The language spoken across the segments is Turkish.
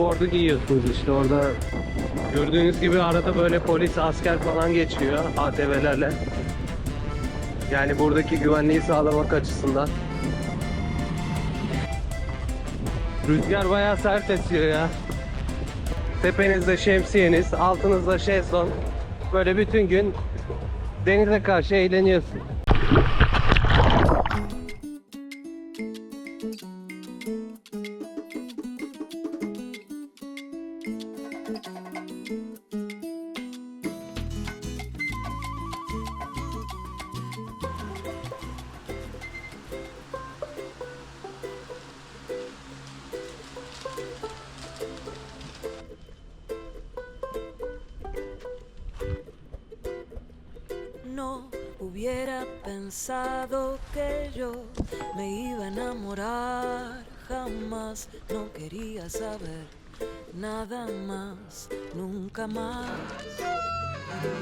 board'u giyiyorsunuz işte orada gördüğünüz gibi arada böyle polis asker falan geçiyor ATV'lerle. Yani buradaki güvenliği sağlamak açısından. Rüzgar bayağı sert esiyor ya. Tepenizde şemsiyeniz, altınızda şezlong. Böyle bütün gün denize karşı eğleniyorsun. Hubiera pensado que yo me iba a enamorar jamás. No quería saber nada más, nunca más.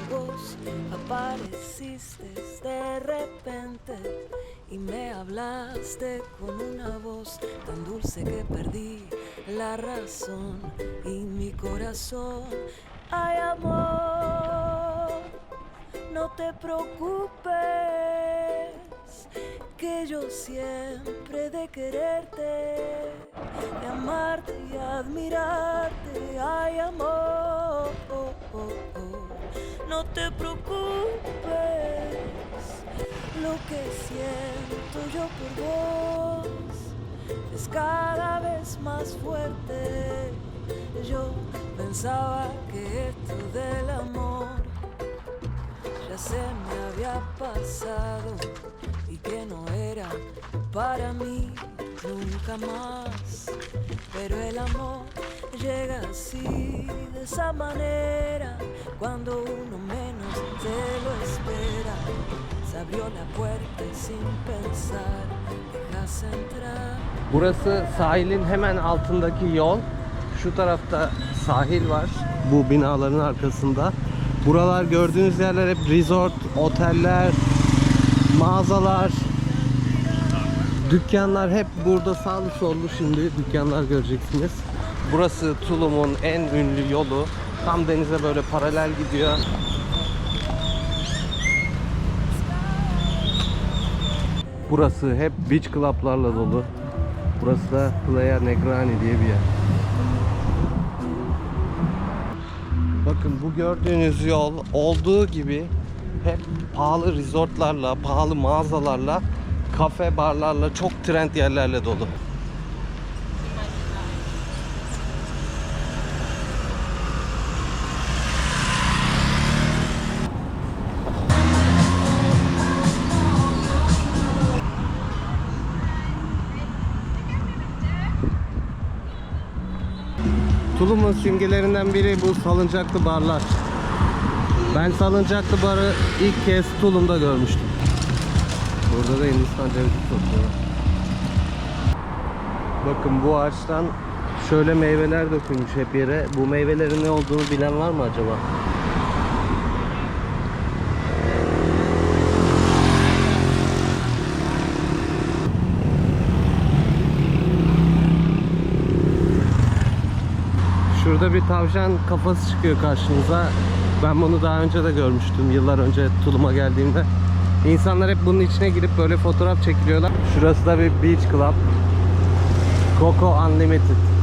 Vos apareciste de repente y me hablaste con una voz tan dulce que perdí la razón y mi corazón. Ay, amor te preocupes, que yo siempre de quererte, de amarte y admirarte, ay amor, no te preocupes, lo que siento yo por vos es cada vez más fuerte. Yo pensaba que esto del amor se me había pasado y que no era para mí nunca más. Pero el amor llega así, de esa manera, cuando uno menos se lo espera. Se abrió la puerta y sin pensar dejas entrar. Burası sahilin hemen altındaki yol. Şu tarafta sahil var. Bu binaların arkasında. Buralar gördüğünüz yerler hep resort, oteller, mağazalar, dükkanlar hep burada sağlı sollu şimdi dükkanlar göreceksiniz. Burası Tulum'un en ünlü yolu. Tam denize böyle paralel gidiyor. Burası hep beach club'larla dolu. Burası da Playa Negrani diye bir yer. Bakın bu gördüğünüz yol olduğu gibi hep pahalı resortlarla, pahalı mağazalarla, kafe, barlarla, çok trend yerlerle dolu. Tulum'un simgelerinden biri bu salıncaklı barlar. Ben salıncaklı barı ilk kez Tulum'da görmüştüm. Burada da Hindistan cevizi topluyor. Bakın bu ağaçtan şöyle meyveler dökülmüş hep yere. Bu meyvelerin ne olduğunu bilen var mı acaba? Şurada bir tavşan kafası çıkıyor karşınıza. Ben bunu daha önce de görmüştüm yıllar önce Tulum'a geldiğimde. İnsanlar hep bunun içine girip böyle fotoğraf çekiliyorlar. Şurası da bir beach club. Coco Unlimited.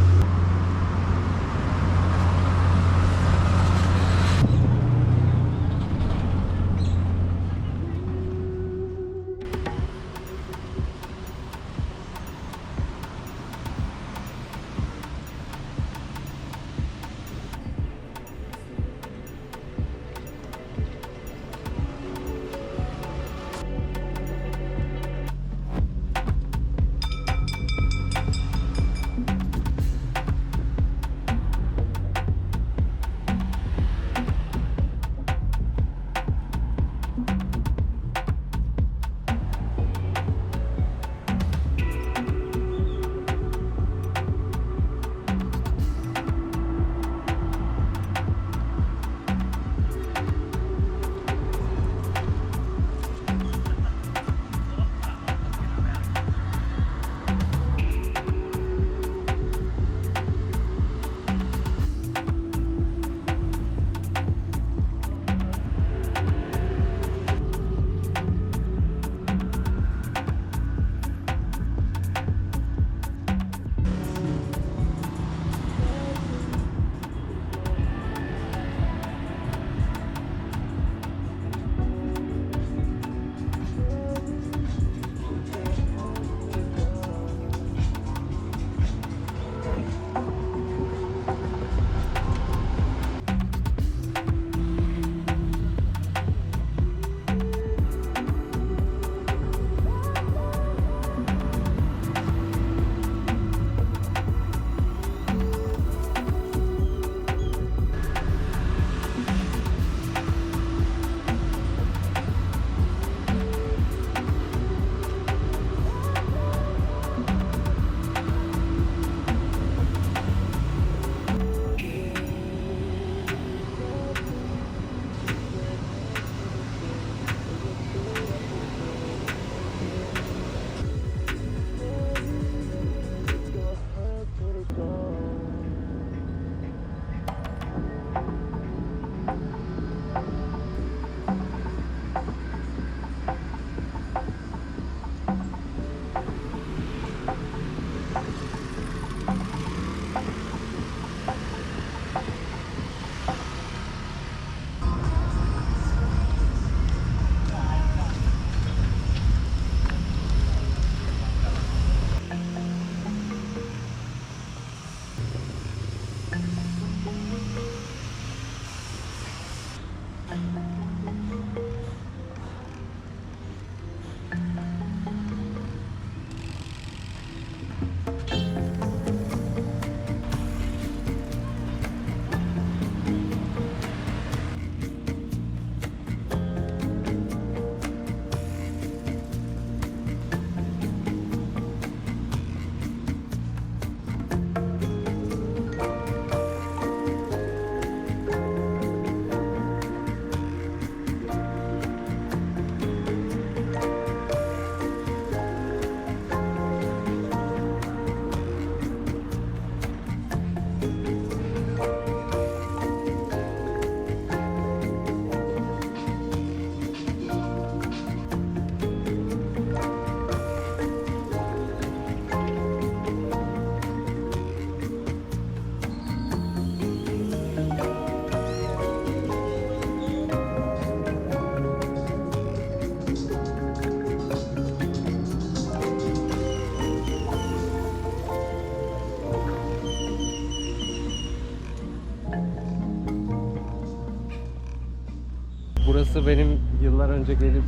Burası benim yıllar önce gelip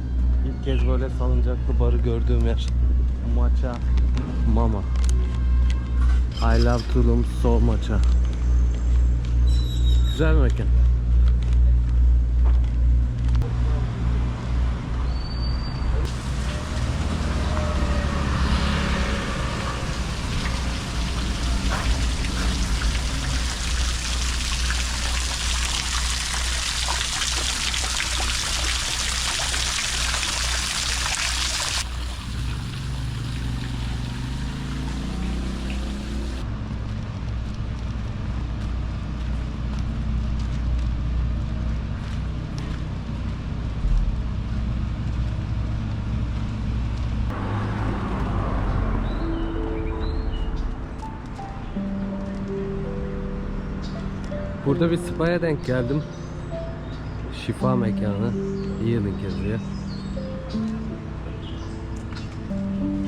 ilk kez böyle salıncaklı barı gördüğüm yer. Maça Mama. I love Tulum so maça. Güzel mekan. Burada bir spa'ya denk geldim. Şifa mekanı. Healing yazıyor.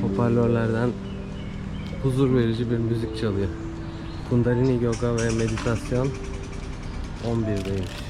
Hoparlörlerden huzur verici bir müzik çalıyor. Kundalini yoga ve meditasyon 11'deymiş.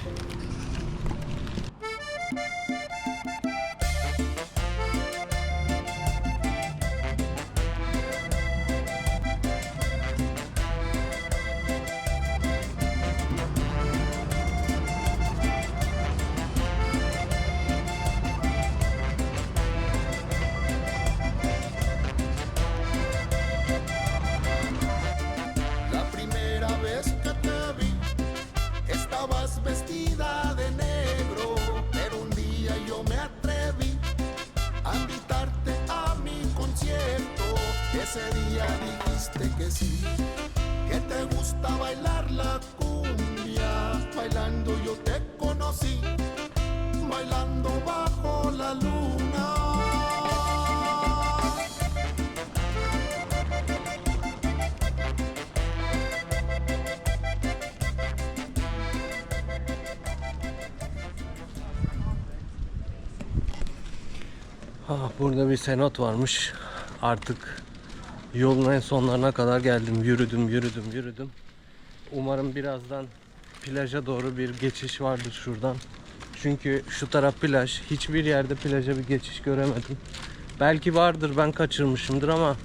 Luna. Ha, burada bir senot varmış. Artık yolun en sonlarına kadar geldim. Yürüdüm, yürüdüm, yürüdüm. Umarım birazdan plaja doğru bir geçiş vardır şuradan. Çünkü şu taraf plaj. Hiçbir yerde plaja bir geçiş göremedim. Belki vardır ben kaçırmışımdır ama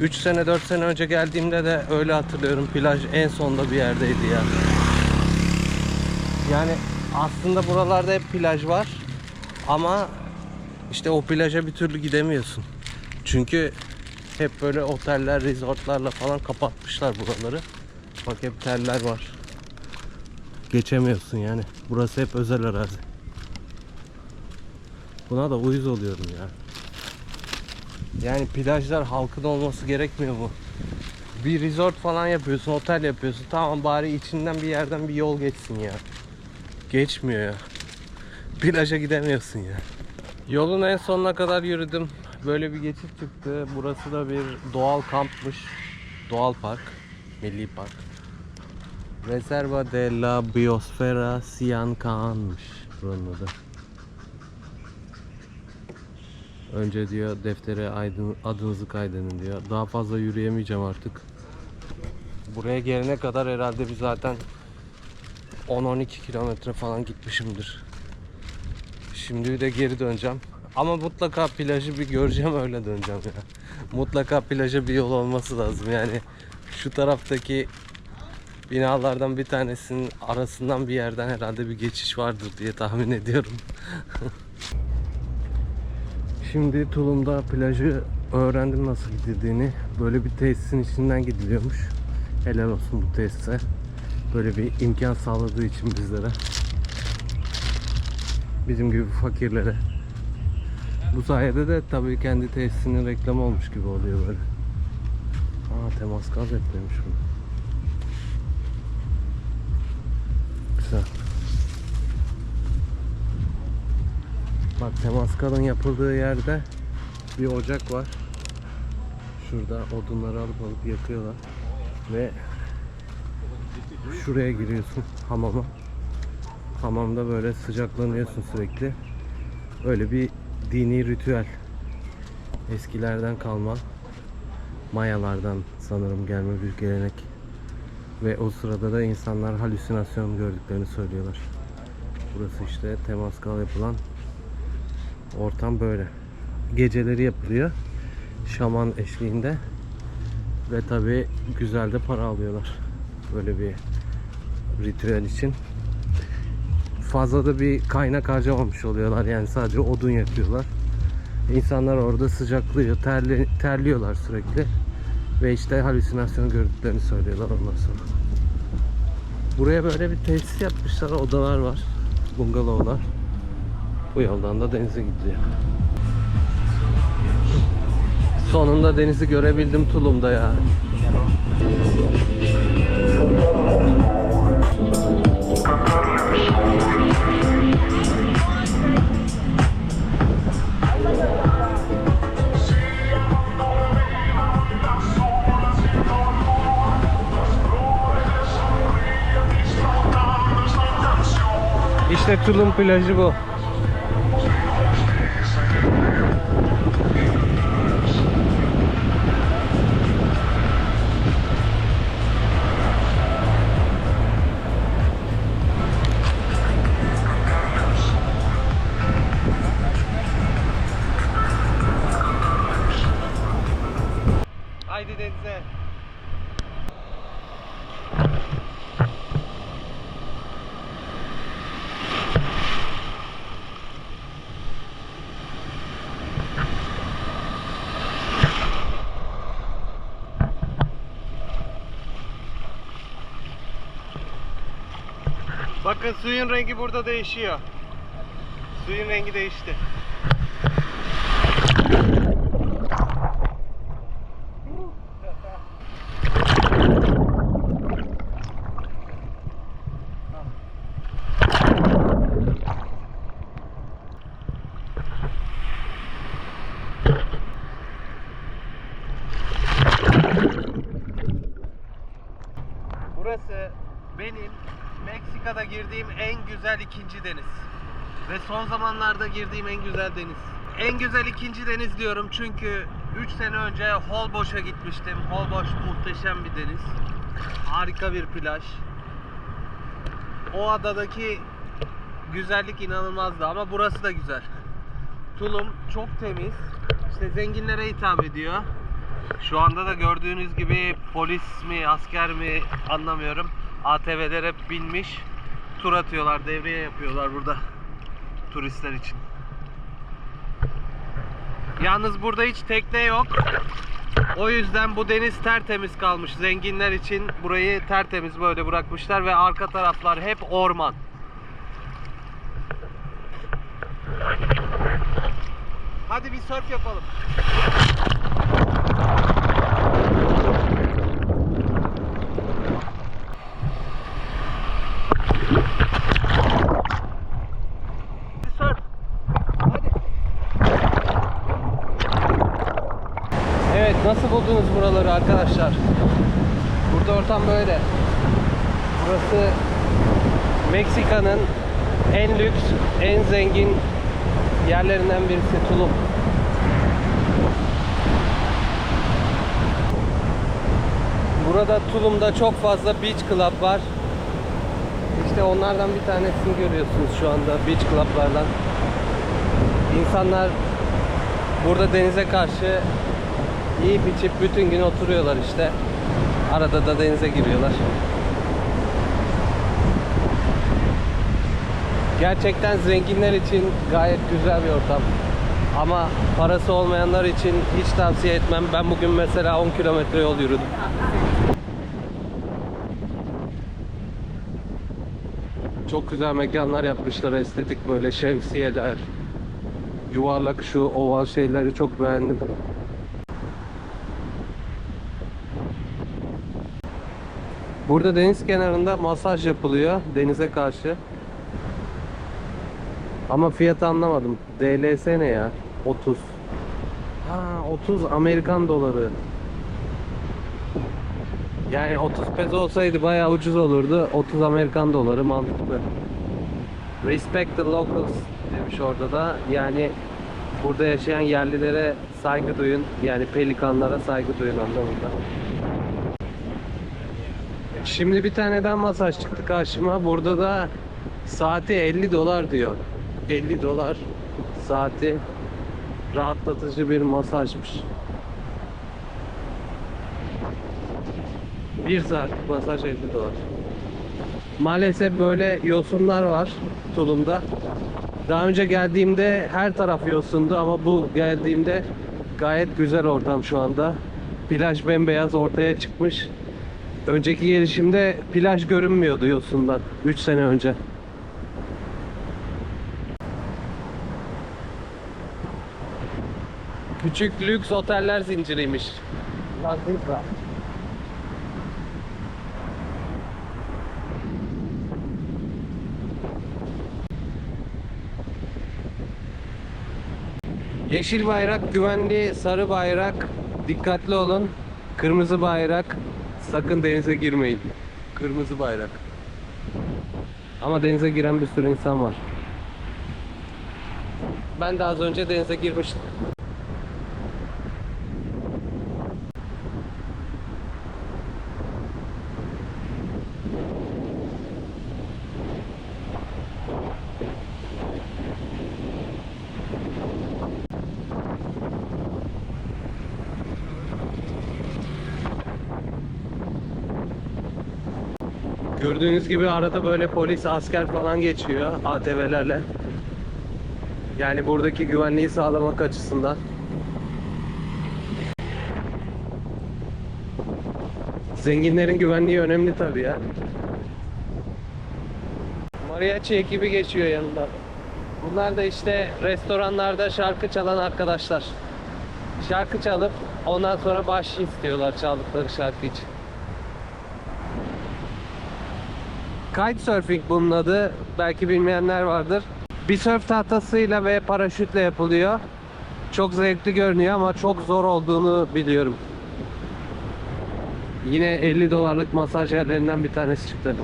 3 sene 4 sene önce geldiğimde de öyle hatırlıyorum. Plaj en sonda bir yerdeydi ya. Yani aslında buralarda hep plaj var. Ama işte o plaja bir türlü gidemiyorsun. Çünkü hep böyle oteller, resortlarla falan kapatmışlar buraları. Bak hep teller var. Geçemiyorsun yani. Burası hep özel arazi. Buna da uyuz oluyorum ya. Yani plajlar halkın olması gerekmiyor mu? Bir resort falan yapıyorsun, otel yapıyorsun. Tamam bari içinden bir yerden bir yol geçsin ya. Geçmiyor ya. Plaja gidemiyorsun ya. Yolun en sonuna kadar yürüdüm. Böyle bir geçit çıktı. Burası da bir doğal kampmış. Doğal park. Milli park. Reserva de la Biosfera Siancaan'mış buranın adı. Önce diyor deftere aydın, adınızı kaydedin diyor. Daha fazla yürüyemeyeceğim artık. Buraya gelene kadar herhalde bir zaten 10-12 kilometre falan gitmişimdir. Şimdi de geri döneceğim. Ama mutlaka plajı bir göreceğim öyle döneceğim ya. Mutlaka plaja bir yol olması lazım yani. Şu taraftaki binalardan bir tanesinin arasından bir yerden herhalde bir geçiş vardır diye tahmin ediyorum. Şimdi Tulum'da plajı öğrendim nasıl gidildiğini. Böyle bir tesisin içinden gidiliyormuş. Helal olsun bu tesise. Böyle bir imkan sağladığı için bizlere. Bizim gibi fakirlere. Bu sayede de tabii kendi tesisinin reklamı olmuş gibi oluyor böyle. Aa temas gaz eklemiş bunu. Güzel. Bak temas kalın yapıldığı yerde bir ocak var. Şurada odunları alıp alıp yakıyorlar. Ve şuraya giriyorsun hamama. Hamamda böyle sıcaklanıyorsun sürekli. Öyle bir dini ritüel. Eskilerden kalma. Mayalardan sanırım gelme bir gelenek. Ve o sırada da insanlar halüsinasyon gördüklerini söylüyorlar. Burası işte Temaskal yapılan ortam böyle. Geceleri yapılıyor. Şaman eşliğinde. Ve tabi güzel de para alıyorlar. Böyle bir ritüel için. Fazla da bir kaynak harcamamış oluyorlar. Yani sadece odun yakıyorlar. İnsanlar orada sıcaklıyor, terli, terliyorlar sürekli. Ve işte halüsinasyon gördüklerini söylüyorlar ondan sonra. Buraya böyle bir tesis yapmışlar. Odalar var. Bungalovlar. Bu yoldan da denize gidiyor. Sonunda denizi görebildim Tulum'da ya. Tulum plajı bu. Bakın suyun rengi burada değişiyor. Suyun rengi değişti. Burası benim Meksika'da girdiğim en güzel ikinci deniz. Ve son zamanlarda girdiğim en güzel deniz. En güzel ikinci deniz diyorum çünkü 3 sene önce Holbox'a gitmiştim. Holbox muhteşem bir deniz. Harika bir plaj. O adadaki güzellik inanılmazdı ama burası da güzel. Tulum çok temiz. İşte zenginlere hitap ediyor. Şu anda da gördüğünüz gibi polis mi asker mi anlamıyorum. ATV'lere binmiş tur atıyorlar, devriye yapıyorlar burada turistler için. Yalnız burada hiç tekne yok. O yüzden bu deniz tertemiz kalmış. Zenginler için burayı tertemiz böyle bırakmışlar ve arka taraflar hep orman. Hadi bir surf yapalım. Evet, nasıl buldunuz buraları arkadaşlar? Burada ortam böyle. Burası Meksika'nın en lüks, en zengin yerlerinden birisi Tulum. Burada Tulum'da çok fazla beach club var. İşte onlardan bir tanesini görüyorsunuz şu anda beach club'lardan. İnsanlar burada denize karşı yiyip içip bütün gün oturuyorlar işte. Arada da denize giriyorlar. Gerçekten zenginler için gayet güzel bir ortam. Ama parası olmayanlar için hiç tavsiye etmem. Ben bugün mesela 10 kilometre yol yürüdüm. Çok güzel mekanlar yapmışlar estetik böyle şemsiyeler. Yuvarlak şu oval şeyleri çok beğendim. Burada deniz kenarında masaj yapılıyor denize karşı. Ama fiyatı anlamadım. DLS ne ya? 30. Ha 30 Amerikan doları. Yani 30 peso olsaydı bayağı ucuz olurdu. 30 Amerikan doları mantıklı. Respect the locals demiş orada da. Yani burada yaşayan yerlilere saygı duyun. Yani pelikanlara saygı duyun anlamında. Şimdi bir tane daha masaj çıktı karşıma. Burada da Saati 50 dolar diyor. 50 dolar saati rahatlatıcı bir masajmış. Bir saat masaj 50 dolar. Maalesef böyle yosunlar var Tulum'da. Daha önce geldiğimde her taraf yosundu ama bu geldiğimde gayet güzel ortam şu anda. Plaj bembeyaz ortaya çıkmış. Önceki gelişimde plaj görünmüyordu yosundan 3 sene önce. Küçük lüks oteller zinciriymiş. Lazika. Yeşil bayrak güvenli, sarı bayrak dikkatli olun. Kırmızı bayrak sakın denize girmeyin. Kırmızı bayrak. Ama denize giren bir sürü insan var. Ben de az önce denize girmiştim. Gördüğünüz gibi arada böyle polis, asker falan geçiyor ATV'lerle. Yani buradaki güvenliği sağlamak açısından. Zenginlerin güvenliği önemli tabii ya. Mariachi ekibi geçiyor yanında. Bunlar da işte restoranlarda şarkı çalan arkadaşlar. Şarkı çalıp ondan sonra bahşiş istiyorlar çaldıkları şarkı için. Kitesurfing bunun adı. Belki bilmeyenler vardır. Bir sörf tahtasıyla ve paraşütle yapılıyor. Çok zevkli görünüyor ama çok zor olduğunu biliyorum. Yine 50 dolarlık masaj yerlerinden bir tanesi çıktı.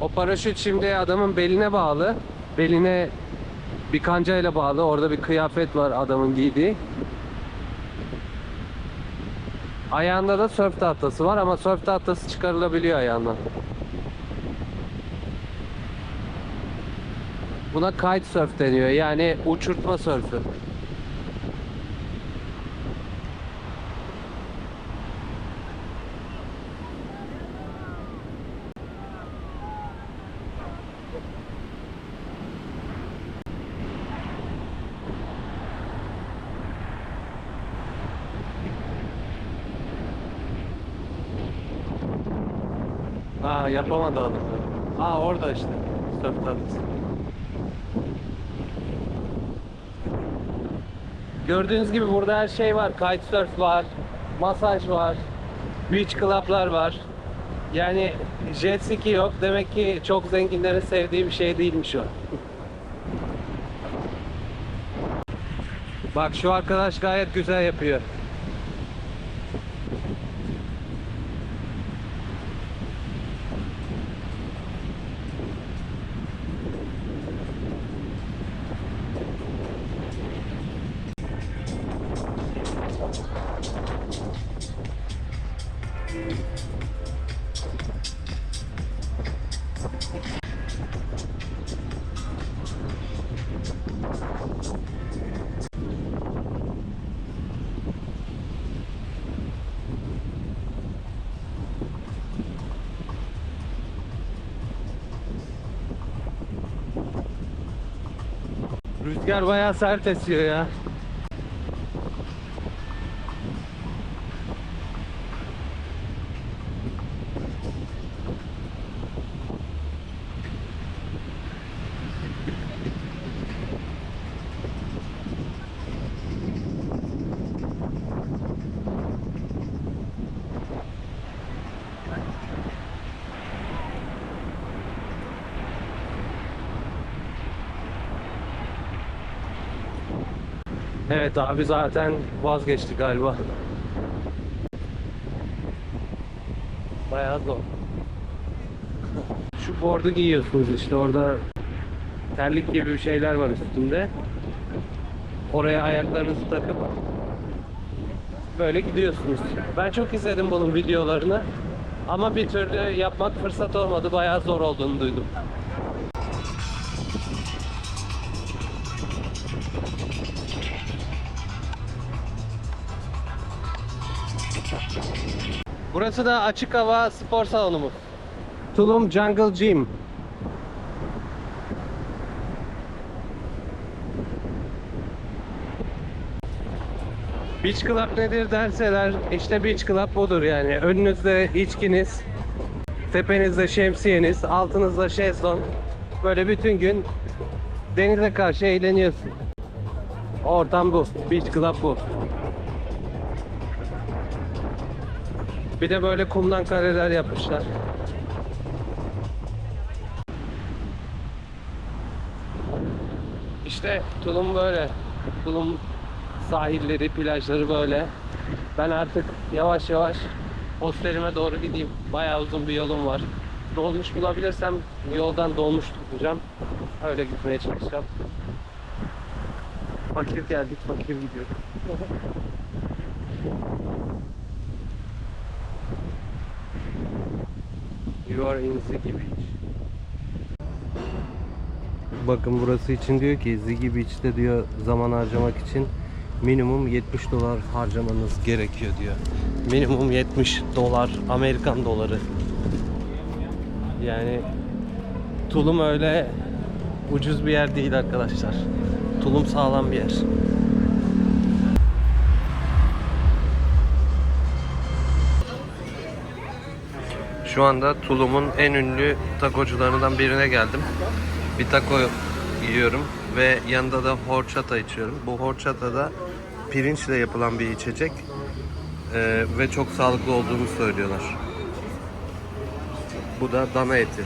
O paraşüt şimdi adamın beline bağlı. Beline bir kancayla bağlı. Orada bir kıyafet var adamın giydiği. Ayağında da sörf tahtası var ama sörf tahtası çıkarılabiliyor ayağından. Buna kite surf deniyor. Yani uçurtma sörfü. Aa yapamadı adam. Aa orada işte. Sörf tahtası. Gördüğünüz gibi burada her şey var. Kitesurf var, masaj var, beach club'lar var. Yani jet ski yok. Demek ki çok zenginlerin sevdiği bir şey değilmiş o. Bak şu arkadaş gayet güzel yapıyor. Rüzgar bayağı sert esiyor ya. Evet abi zaten vazgeçti galiba. Bayağı zor. Şu bordu giyiyorsunuz işte orada terlik gibi bir şeyler var üstünde. Oraya ayaklarınızı takıp böyle gidiyorsunuz. Ben çok izledim bunun videolarını. Ama bir türlü yapmak fırsat olmadı. Bayağı zor olduğunu duydum. Burası da açık hava spor salonumuz. Tulum Jungle Gym. Beach Club nedir derseler işte Beach Club budur yani. Önünüzde içkiniz, tepenizde şemsiyeniz, altınızda şezlong. Böyle bütün gün denize karşı eğleniyorsun. Ortam bu. Beach Club bu. Bir de böyle kumdan kareler yapmışlar. İşte Tulum böyle. Tulum sahilleri, plajları böyle. Ben artık yavaş yavaş hostelime doğru gideyim. Bayağı uzun bir yolum var. Dolmuş bulabilirsem yoldan dolmuş tutacağım. Öyle gitmeye çalışacağım. Fakir geldik, fakir gidiyoruz. You are in Beach. Bakın burası için diyor ki Ziggy Beach'te diyor zaman harcamak için minimum 70 dolar harcamanız gerekiyor diyor. Minimum 70 dolar Amerikan doları. Yani Tulum öyle ucuz bir yer değil arkadaşlar. Tulum sağlam bir yer. Şu anda Tulum'un en ünlü takocularından birine geldim. Bir taco yiyorum ve yanında da horchata içiyorum. Bu horchata da pirinçle yapılan bir içecek Ee, ve çok sağlıklı olduğunu söylüyorlar. Bu da dana eti.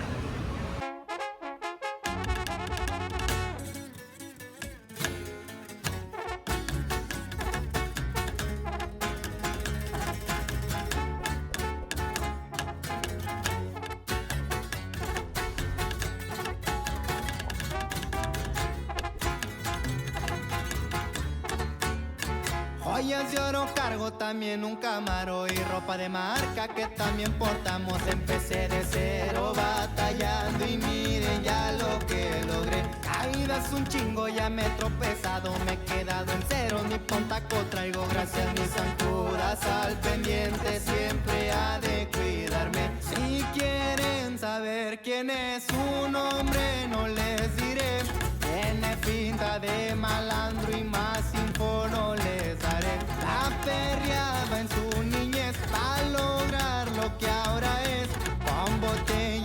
Joyas de oro cargo también un camaro y ropa de marca que también portamos. Empecé de cero batallando y miren ya lo que logré. Caídas un chingo, ya me he tropezado, me he quedado en cero. Ni pontaco traigo gracias mis zancudas al pendiente, siempre ha de cuidarme. Si quieren saber quién es un hombre, no les diré. Tiene pinta de mala la perreaba en su niñez para lograr lo que ahora es. con Bombote